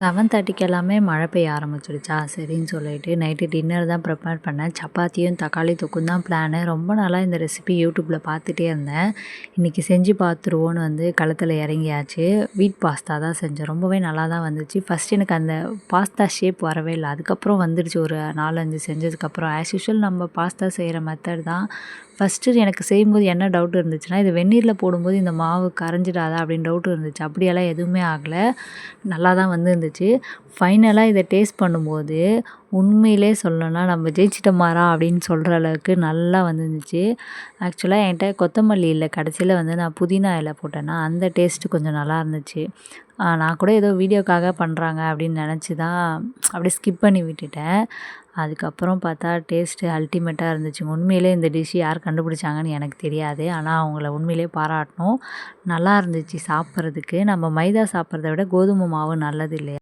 Seven தேர்ட்டிக்கு எல்லாமே மழை பெய்ய ஆரம்பிச்சிடுச்சா சரின்னு சொல்லிட்டு நைட்டு டின்னர் தான் ப்ரிப்பேர் பண்ணேன். சப்பாத்தியும் தக்காளி தொக்கும் தான் பிளானு ரொம்ப நாளாக இந்த ரெசிபி யூடியூப்பில் பார்த்துட்டே இருந்தேன். இன்றைக்கி செஞ்சு பார்த்துருவோன்னு வந்து களத்தில் இறங்கியாச்சு. வீட் பாஸ்தா தான் செஞ்சேன். ரொம்பவே நல்லா தான் வந்துச்சு. ஃபஸ்ட் எனக்கு அந்த பாஸ்தா ஷேப் வரவே இல்லை. அதுக்கப்புறம் வந்துடுச்சு ஒரு நாலஞ்சு செஞ்சதுக்கப்புறம் ஆஸ் யூஷுவல் நம்ம பாஸ்தா செய்கிற மெத்தட் தான். ஃபஸ்ட்டு எனக்கு செய்யும்போது என்ன டவுட் இருந்துச்சுன்னா இது வெந்நீரில் போடும்போது இந்த மாவு கரைஞ்சிடாதா அப்படின்னு டவுட் இருந்துச்சு. அப்படியெல்லாம் எதுவுமே ஆகலை. நல்லா தான் வந்துருந்துச்சு ஃபைனலாக இதை டேஸ்ட் பண்ணும்போது உண்மையிலே சொல்லணும்னா நம்ம ஜெயிச்சிட்டோமாரா அப்படின்னு சொல்கிற அளவுக்கு நல்லா வந்துருந்துச்சு. ஆக்சுவலாக என்கிட்ட கொத்தமல்லி இல்லை கடைசியில் வந்து நான் புதினா இலை போட்டேன்னா அந்த டேஸ்ட்டு கொஞ்சம் நல்லா இருந்துச்சு. நான் கூட ஏதோ வீடியோக்காக பண்ணுறாங்க அப்படின்னு நினச்சி தான் அப்படியே ஸ்கிப் பண்ணி விட்டுட்டேன். அதுக்கப்புறம் பார்த்தா டேஸ்ட்டு அல்டிமேட்டாக இருந்துச்சு. உண்மையிலே இந்த டிஷ் யார் கண்டுபிடிச்சாங்கன்னு எனக்கு தெரியாது. ஆனால் அவங்கள உண்மையிலே பாராட்டணும். நல்லா இருந்துச்சு சாப்பிட்றதுக்கு. நம்ம மைதா சாப்பிட்றத விட கோதுமை மாவு நல்லது இல்லையா?